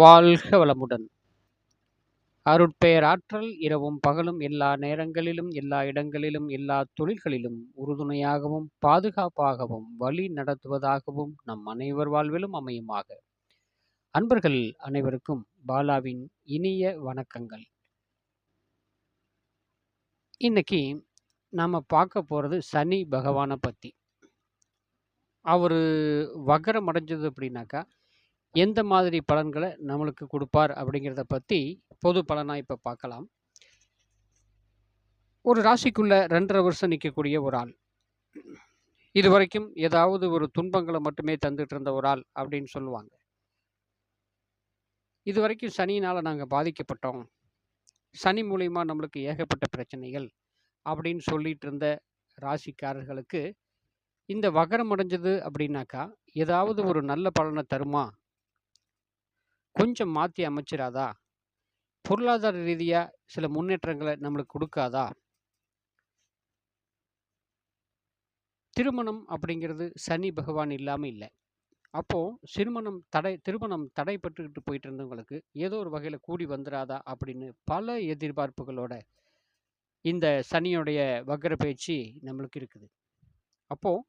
வாழ்க வளமுடன். அருட்பெயர் ஆற்றல் இரவும் பகலும் எல்லா நேரங்களிலும் எல்லா இடங்களிலும் எல்லா தொழில்களிலும் உறுதுணையாகவும் பாதுகாப்பாகவும் வழி நடத்துவதாகவும் நம் அனைவர் வாழ்விலும் அமையுமாக. அன்பர்கள் அனைவருக்கும் பாலாவின் இனிய வணக்கங்கள். இன்னைக்கு நாம் பார்க்க போகிறது சனி பகவானை பற்றி அவர் வக்கரம் அடைஞ்சது அப்படின்னாக்கா எந்த மாதிரி பலன்களை நம்மளுக்கு கொடுப்பார் அப்படிங்கிறத பற்றி பொது பலனாக இப்போ பார்க்கலாம். ஒரு ராசிக்குள்ள ரெண்டரை வருஷம் நிற்கக்கூடிய ஒரு ஆள். இது வரைக்கும் ஏதாவது ஒரு துன்பங்களை மட்டுமே தந்துட்டு இருந்த ஒரு ஆள் அப்படின்னு சொல்லுவாங்க. இது வரைக்கும் சனியினால் நாங்கள் பாதிக்கப்பட்டோம். சனி மூலிமா நம்மளுக்கு ஏகப்பட்ட பிரச்சனைகள் அப்படின்னு சொல்லிட்டு இருந்த ராசிக்காரர்களுக்கு இந்த வகரம் அடைஞ்சது அப்படின்னாக்கா ஏதாவது ஒரு நல்ல பலனை தருமா கொஞ்சம் மாற்றி அமைச்சிராதா? பொருளாதார ரீதியாக சில முன்னேற்றங்களை நம்மளுக்கு கொடுக்காதா? திருமணம் அப்படிங்கிறது சனி பகவான் இல்லாமல் இல்லை. அப்போது திருமணம் தடை திருமணம் தடைப்பட்டுக்கிட்டு போயிட்டு இருந்தவங்களுக்கு ஏதோ ஒரு வகையில் கூடி வந்துடாதா அப்படின்னு பல எதிர்பார்ப்புகளோட இந்த சனியுடைய வக்கர பயிற்சி நம்மளுக்கு இருக்குது. அப்போது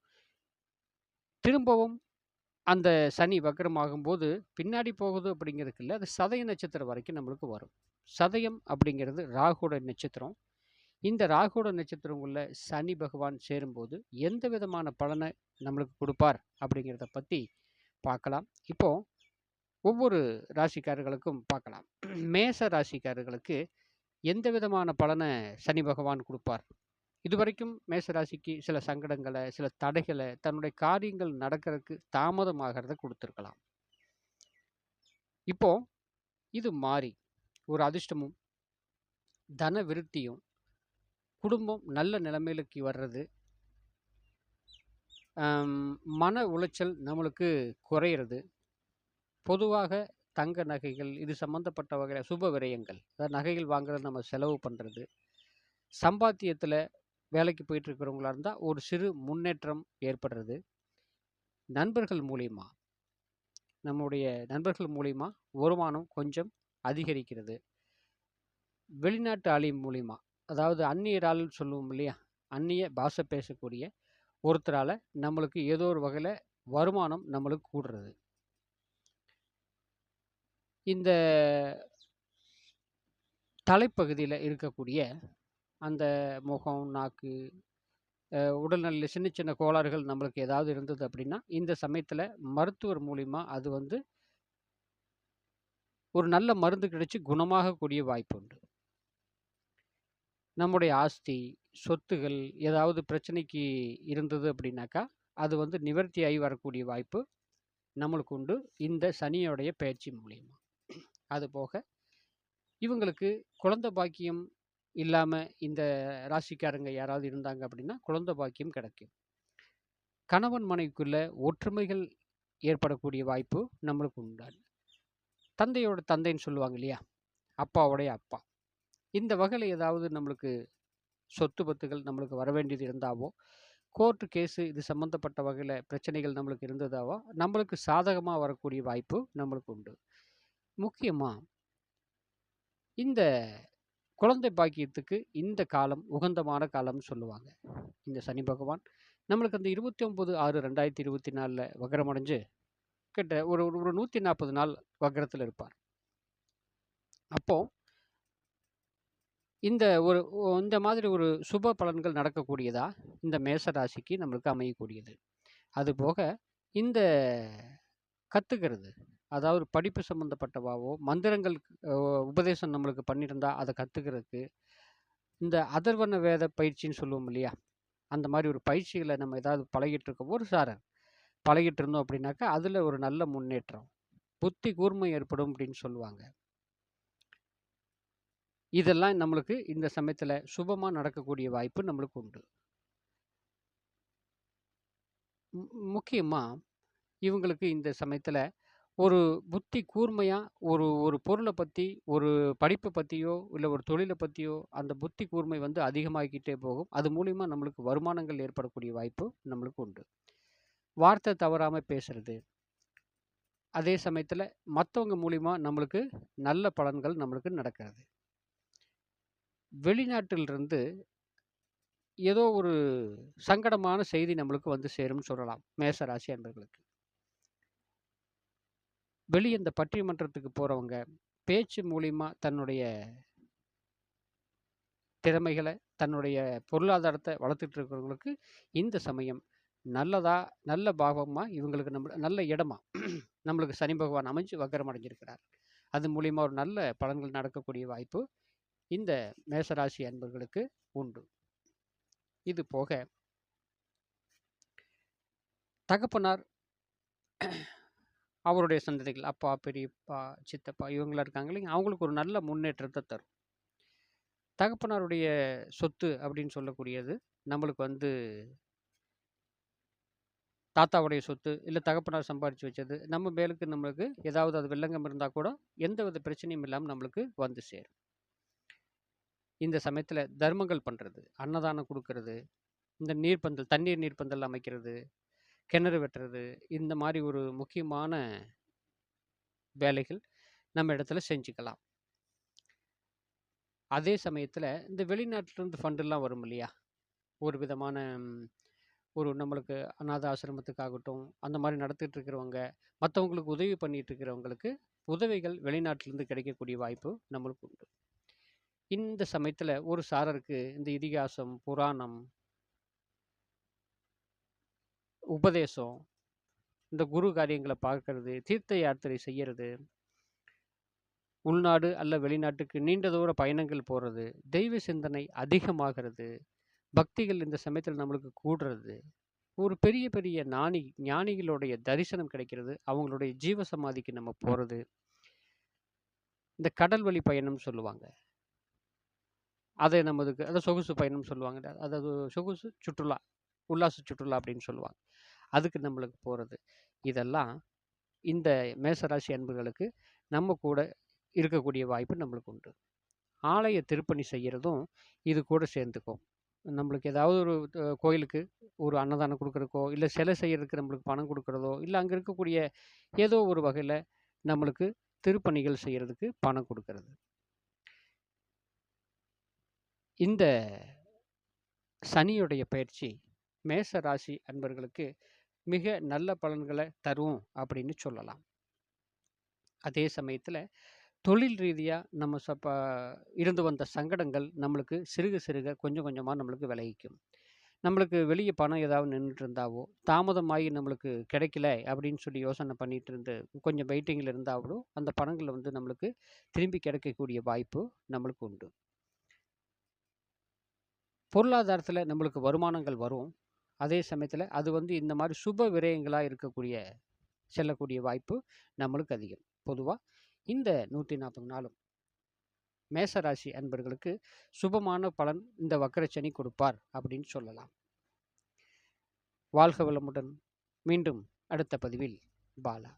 திரும்பவும் அந்த சனி வக்கரமாகும்போது பின்னாடி போகுது அப்படிங்கிறதுக்கு இல்லை. அது சதய நட்சத்திரம் வரைக்கும் நம்மளுக்கு வரும். சதயம் அப்படிங்கிறது ராகுட நட்சத்திரம். இந்த ராகுட நட்சத்திரங்குள்ள சனி பகவான் சேரும்போது எந்த விதமான பலனை நம்மளுக்கு கொடுப்பார் அப்படிங்கிறத பற்றி பார்க்கலாம். இப்போ ஒவ்வொரு ராசிக்காரர்களுக்கும் பார்க்கலாம். மேச ராசிக்காரர்களுக்கு எந்த விதமான பலனை சனி பகவான் கொடுப்பார்? இதுவரைக்கும் மேசராசிக்கு சில சங்கடங்களை சில தடைகளை தன்னுடைய காரியங்கள் நடக்கிறதுக்கு தாமதமாகிறத கொடுத்துருக்கலாம். இப்போ இது மாறி ஒரு அதிர்ஷ்டமும் தன விருத்தியும் குடும்பம் நல்ல நிலைமையிலுக்கு வர்றது மன உளைச்சல் நம்மளுக்கு குறையிறது பொதுவாக தங்க நகைகள் இது சம்மந்தப்பட்ட வகையில் சுப விரயங்கள் அதாவது நகைகள் வாங்குறது நம்ம செலவு பண்ணுறது சம்பாத்தியத்தில் வேலைக்கு போயிட்டுருக்கிறவங்களா இருந்தால் ஒரு சிறு முன்னேற்றம் ஏற்படுறது. நண்பர்கள் மூலிமா நம்முடைய நண்பர்கள் மூலிமா வருமானம் கொஞ்சம் அதிகரிக்கிறது. வெளிநாட்டு ஆளி மூலிமா அதாவது அந்நியர் ஆள் சொல்லுவோம் இல்லையா அந்நிய பாஷை பேசக்கூடிய ஒருத்தரால் நம்மளுக்கு ஏதோ ஒரு வகையில் வருமானம் நம்மளுக்கு கூடுறது. இந்த தலைப்பகுதியில் இருக்கக்கூடிய அந்த முகம் நாக்கு உடல்நல சின்ன சின்ன கோளாறுகள் நம்மளுக்கு ஏதாவது இருந்தது அப்படின்னா இந்த சமயத்தில் மருத்துவர் மூலிமா அது வந்து ஒரு நல்ல மருந்து கிடைச்சி குணமாகக்கூடிய வாய்ப்பு உண்டு. நம்முடைய ஆஸ்தி சொத்துகள் ஏதாவது பிரச்சனைக்கு இருந்தது அப்படின்னாக்கா அது வந்து நிவர்த்தி ஆகி வரக்கூடிய வாய்ப்பு நம்மளுக்கு உண்டு. இந்த சனியோடைய பயிற்சி மூலியமாக அது போக இவங்களுக்கு குழந்தை பாக்கியம் இல்லாமல் இந்த ராசிக்காரங்க யாராவது இருந்தாங்க அப்படின்னா குழந்தை பாக்கியம் கிடைக்கும். கணவன் மனைவிக்குள்ள ஒற்றுமைகள் ஏற்படக்கூடிய வாய்ப்பு நம்மளுக்கு உண்டாது தந்தையோட தந்தைன்னு சொல்லுவாங்க இல்லையா? அப்பாவோடைய அப்பா. இந்த வகையில் ஏதாவது நம்மளுக்கு சொத்து பத்துகள் நம்மளுக்கு வர வேண்டியது இருந்தாவோ கோர்ட்டு கேஸு இது சம்மந்தப்பட்ட வகையில் பிரச்சனைகள் நம்மளுக்கு இருந்ததாவோ நம்மளுக்கு சாதகமாக வரக்கூடிய வாய்ப்பு நம்மளுக்கு உண்டு. முக்கியமாக இந்த குழந்தை பாக்கியத்துக்கு இந்த காலம் உகந்தமான காலம்னு சொல்லுவாங்க. இந்த சனி பகவான். நம்மளுக்கு அந்த இருபத்தி ஒம்பது ஆறு ரெண்டாயிரத்தி இருபத்தி நாலில் வக்கரம் அடைஞ்சு கிட்ட ஒரு ஒரு நூற்றி நாற்பது நாள் வக்கரத்தில் இருப்பார். அப்போ இந்த ஒரு இந்த மாதிரி ஒரு சுப பலன்கள் நடக்கக்கூடியதா இந்த மேச ராசிக்கு நம்மளுக்கு அமையக்கூடியது. அதுபோக இந்த கற்றுக்கிறது அதாவது படிப்பு சம்மந்தப்பட்டவாவோ மந்திரங்கள் உபதேசம் நம்மளுக்கு பண்ணியிருந்தா அதை கற்றுக்கிறதுக்கு இந்த அதர்வன வேத பயிற்சின்னு சொல்லுவோம் இல்லையா? அந்த மாதிரி ஒரு பயிற்சிகளை நம்ம ஏதாவது பழகிட்டு இருக்கோம் ஒரு சாரர் பழகிட்டு இருந்தோம் அப்படின்னாக்கா அதில் ஒரு நல்ல முன்னேற்றம். புத்தி கூர்மை ஏற்படும் அப்படின்னு சொல்லுவாங்க. இதெல்லாம் நம்மளுக்கு இந்த சமயத்தில் சுபமாக நடக்கக்கூடிய வாய்ப்பு நம்மளுக்கு உண்டு. முக்கியமாக இவங்களுக்கு இந்த சமயத்தில் ஒரு புத்தி கூர்மையாக ஒரு ஒரு பொருளை பற்றி ஒரு படிப்பை பற்றியோ இல்லை ஒரு தொழிலை பற்றியோ அந்த புத்தி கூர்மை வந்து அதிகமாகிக்கிட்டே போகும். அது மூலிமா நம்மளுக்கு வருமானங்கள் ஏற்படக்கூடிய வாய்ப்பு நம்மளுக்கு உண்டு. வார்த்தை தவறாமல் பேசுறது. அதே சமயத்தில் மற்றவங்க மூலிமா நம்மளுக்கு நல்ல பலன்கள் நம்மளுக்கு நடக்கிறது. வெளிநாட்டிலிருந்து ஏதோ ஒரு சங்கடமான செய்தி நம்மளுக்கு வந்து சேரும்னு சொல்லலாம். மேச ராசி அன்பர்களுக்கு. வெளியே இந்த பட்டிமன்றத்துக்கு போகிறவங்க பேச்சு மூலிமா தன்னுடைய திறமைகளை தன்னுடைய பொருளாதாரத்தை வளர்த்துட்டு இருக்கிறவங்களுக்கு இந்த சமயம் நல்லதா நல்ல பாகமாக இவங்களுக்கு நம்ம நல்ல இடமா நம்மளுக்கு சனி பகவான் அமைஞ்சு வக்கரம் அடைஞ்சிருக்கிறார் அது மூலிமா ஒரு நல்ல பலன்கள் நடக்கக்கூடிய வாய்ப்பு இந்த மேசராசி அன்பர்களுக்கு உண்டு. இது போக தகப்பனார் அவருடைய சந்ததிகள் அப்பா பெரியப்பா சித்தப்பா இவங்களாம் இருக்காங்க இல்லைங்க. அவங்களுக்கு ஒரு நல்ல முன்னேற்றத்தை தரும். தகப்பனாருடைய சொத்து அப்படின்னு சொல்லக்கூடியது நம்மளுக்கு வந்து தாத்தாவுடைய சொத்து இல்லை தகப்பனார் சம்பாரித்து வச்சது நம்ம மேலுக்கு நம்மளுக்கு ஏதாவது அது வெள்ளங்கம் இருந்தால் கூட எந்த வித பிரச்சனையும் இல்லாமல் நம்மளுக்கு வந்து சேரும். இந்த சமயத்தில் தர்மங்கள் பண்ணுறது அன்னதானம் கொடுக்கறது இந்த நீர்ப்பந்தல் தண்ணீர் நீர்ப்பந்தல் அமைக்கிறது கிணறு வெட்டுறது இந்த மாதிரி ஒரு முக்கியமான வேலைகள் நம்ம இடத்துல செஞ்சுக்கலாம். அதே சமயத்தில் இந்த வெளிநாட்டிலேருந்து ஃபண்டெல்லாம் வரும் இல்லையா? ஒரு விதமான ஒரு நம்மளுக்கு அநாத ஆசிரமத்துக்காகட்டும் அந்த மாதிரி நடத்திட்டு இருக்கிறவங்க மற்றவங்களுக்கு உதவி பண்ணிட்டு இருக்கிறவங்களுக்கு உதவிகள் வெளிநாட்டிலேருந்து கிடைக்கக்கூடிய வாய்ப்பு நம்மளுக்கு உண்டு. இந்த சமயத்தில் ஒரு சாரருக்கு இந்த இதிகாசம் புராணம் உபதேசம் இந்த குரு காரியங்களை பார்க்கறது தீர்த்த யாத்திரை செய்கிறது உள்நாடு அல்ல வெளிநாட்டுக்கு நீண்ட தூர பயணங்கள் போகிறது தெய்வ சிந்தனை அதிகமாகிறது பக்திகள் இந்த சமயத்தில் நம்மளுக்கு கூடுறது ஒரு பெரிய பெரிய ஞானி ஞானிகளுடைய தரிசனம் கிடைக்கிறது அவங்களுடைய ஜீவ சமாதிக்கு நம்ம போகிறது இந்த கடல் வழி பயணம் சொல்லுவாங்க. அதை நமதுக்கு அதை சொகுசு பயணம் சொல்லுவாங்க. அதாவது சொகுசு சுற்றுலா உல்லாச சுற்றுலா அப்படின்னு சொல்லுவாங்க. அதுக்கு நம்மளுக்கு போகிறது இதெல்லாம் இந்த மேசராசி அன்புகளுக்கு நம்ம கூட இருக்கக்கூடிய வாய்ப்பு நம்மளுக்கு உண்டு. ஆலய திருப்பணி செய்கிறதும் இது கூட சேர்ந்துக்கும் நம்மளுக்கு ஏதாவது ஒரு கோயிலுக்கு ஒரு அன்னதானம் கொடுக்குறக்கோ இல்லை சிலை செய்கிறதுக்கு நம்மளுக்கு பணம் கொடுக்குறதோ இல்லை அங்கே இருக்கக்கூடிய ஏதோ ஒரு வகையில் நம்மளுக்கு திருப்பணிகள் செய்கிறதுக்கு பணம் கொடுக்கறது. இந்த சனியுடைய பயிற்சி மேச ராசி அன்பர்களுக்கு மிக நல்ல பலன்களை தரும் அப்படின்னு சொல்லலாம். அதே சமயத்தில் தொழில் ரீதியாக நம்ம சப்ப இருந்து வந்த சங்கடங்கள் நம்மளுக்கு சிறுக சிறுக கொஞ்சம் கொஞ்சமாக நம்மளுக்கு விளைவிக்கும். நம்மளுக்கு வெளியே பணம் ஏதாவது நின்றுட்டு இருந்தாவோ தாமதமாகி நம்மளுக்கு கிடைக்கல அப்படின்னு சொல்லி யோசனை பண்ணிட்டு இருந்து கொஞ்சம் வெயிட்டிங்கில் இருந்தாவோ அந்த பணங்கள் வந்து நம்மளுக்கு திரும்பி கிடைக்கக்கூடிய வாய்ப்பு நம்மளுக்கு உண்டு. பொருளாதாரத்தில் நம்மளுக்கு வருமானங்கள் வரும். அதே சமயத்தில் அது வந்து இந்த மாதிரி சுப விரயங்களாக இருக்கக்கூடிய செல்லக்கூடிய வாய்ப்பு நம்மளுக்கு அதிகம். பொதுவாக இந்த நூற்றி நாற்பது நாளும் மேசராசி அன்பர்களுக்கு சுபமான பலன் இந்த வக்கரச்சனி கொடுப்பார் அப்படின்னு சொல்லலாம். வாழ்க வளமுடன் மீண்டும் அடுத்த பதிவில் பாலா.